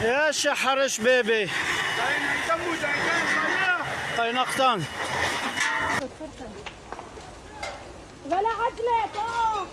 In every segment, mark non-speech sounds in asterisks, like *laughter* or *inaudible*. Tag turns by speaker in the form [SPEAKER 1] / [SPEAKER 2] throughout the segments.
[SPEAKER 1] يا شحر شبيبي طينقطان
[SPEAKER 2] ولا عجلة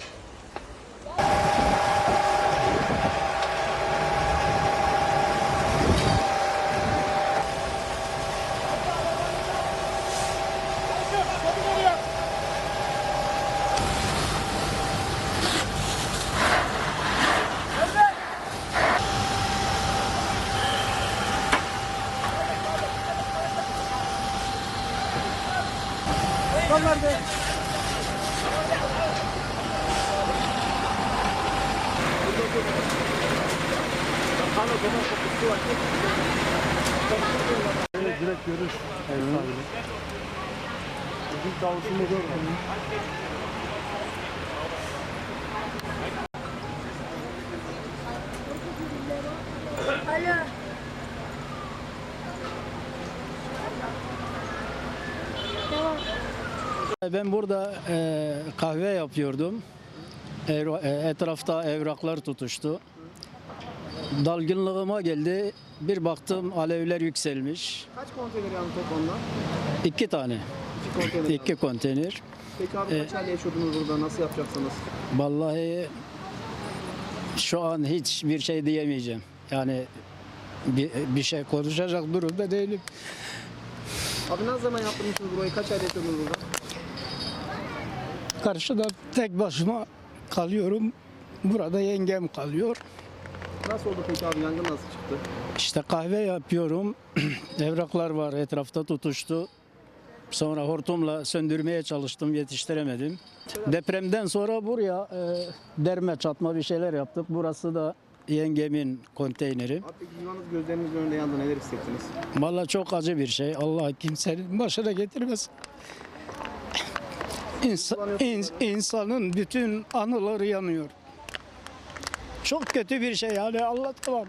[SPEAKER 3] Direkt görür. Evet. Bizim davusunu
[SPEAKER 2] görmüyor.
[SPEAKER 1] Ben burada e, kahve yapıyordum. Evra- e, etrafta evraklar tutuştu. Dalgınlığıma geldi. Bir baktım alevler yükselmiş.
[SPEAKER 4] Kaç konteyner yandı toplamda?
[SPEAKER 1] İki tane.
[SPEAKER 4] İki konteyner.
[SPEAKER 1] İki konteyner.
[SPEAKER 4] Peki abi kaç ayda yaşıyordunuz burada? Nasıl yapacaksınız?
[SPEAKER 1] Vallahi şu an hiçbir şey diyemeyeceğim. Yani bir, bir şey konuşacak durumda değilim.
[SPEAKER 4] Abi ne zaman yaptırmışsınız burayı? Kaç ayda yaşıyordunuz burada?
[SPEAKER 1] Karşıda tek başıma kalıyorum. Burada yengem kalıyor.
[SPEAKER 4] Nasıl oldu peki abi? Yangın nasıl çıktı?
[SPEAKER 1] İşte kahve yapıyorum. *clears throat* Evraklar var etrafta tutuştu. Sonra hortumla söndürmeye çalıştım, yetiştiremedim. Depremden sonra buraya e, derme çatma bir şeyler yaptık. Burası da yengemin konteyneri.
[SPEAKER 4] Abi yılanız gözlerinizin önünde yandı. Neler hissettiniz?
[SPEAKER 1] Vallahi çok acı bir şey. Allah kimsenin başına getirmesin. İnsan, ins- insanın bütün anıları yanıyor. Çok kötü bir şey yani anlatamam.